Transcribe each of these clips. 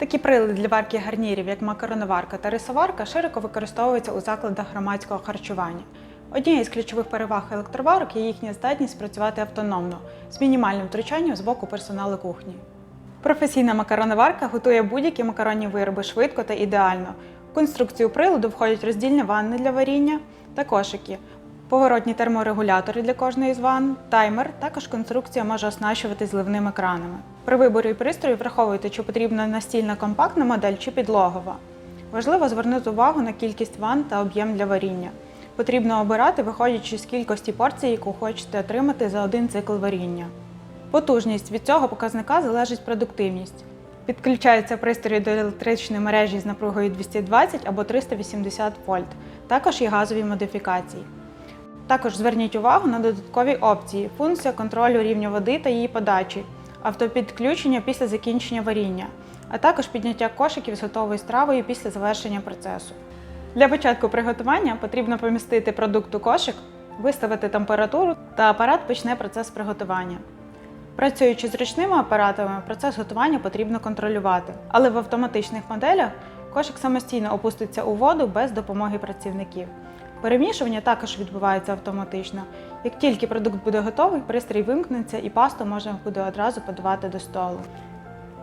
Такі прилади для варки гарнірів, як макароноварка та рисоварка, широко використовуються у закладах громадського харчування. Однією з ключових переваг електроварок є їхня здатність працювати автономно з мінімальним втручанням з боку персоналу кухні. Професійна макароноварка готує будь-які макаронні вироби швидко та ідеально. В конструкцію приладу входять роздільні ванни для варіння та кошики, поворотні терморегулятори для кожної з ванн, таймер. Також конструкція може оснащувати зливними кранами. При виборі пристрою враховуйте, чи потрібна настільна компактна модель чи підлогова. Важливо звернути увагу на кількість ванн та об'єм для варіння. Потрібно обирати, виходячи з кількості порцій, яку хочете отримати за один цикл варіння. Потужність від цього показника залежить продуктивність. Підключається пристрій до електричної мережі з напругою 220 або 380 вольт. Також є газові модифікації. Також зверніть увагу на додаткові опції: функція контролю рівня води та її подачі, автопідключення після закінчення варіння, а також підняття кошиків з готовою стравою після завершення процесу. Для початку приготування потрібно помістити продукт у кошик, виставити температуру та апарат почне процес приготування. Працюючи з ручними апаратами, процес готування потрібно контролювати, але в автоматичних моделях кошик самостійно опуститься у воду без допомоги працівників. Перемішування також відбувається автоматично. Як тільки продукт буде готовий, пристрій вимкнеться і пасту можна буде одразу подавати до столу.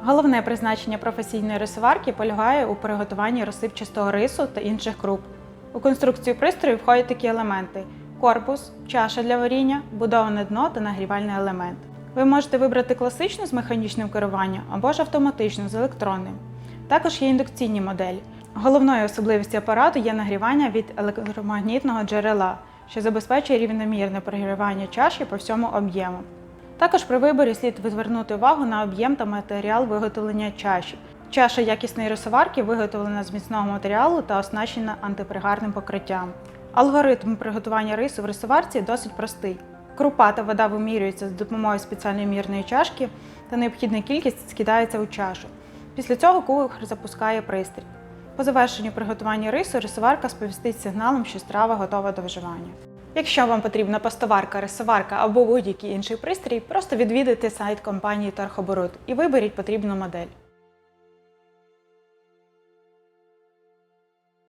Головне призначення професійної рисоварки полягає у приготуванні розсипчастого рису та інших круп. У конструкцію пристрою входять такі елементи: корпус, чаша для варіння, будоване дно та нагрівальний елемент. Ви можете вибрати класичну з механічним керуванням або ж автоматичну з електронним. Також є індукційні моделі. Головною особливістю апарату є нагрівання від електромагнітного джерела, що забезпечує рівномірне прогрівання чаші по всьому об'єму. Також при виборі слід звернути увагу на об'єм та матеріал виготовлення чаші. Чаша якісної рисоварки виготовлена з міцного матеріалу та оснащена антипригарним покриттям. Алгоритм приготування рису в рисоварці досить простий. Крупа та вода вимірюються з допомогою спеціальної мірної чашки та необхідна кількість скидається у чашу. Після цього кухар запускає пристрій. По завершенню приготування рису рисоварка сповістить сигналом, що страва готова до вживання. Якщо вам потрібна пастоварка, рисоварка або будь-який інший пристрій, просто відвідайте сайт компанії Торхоборот і виберіть потрібну модель.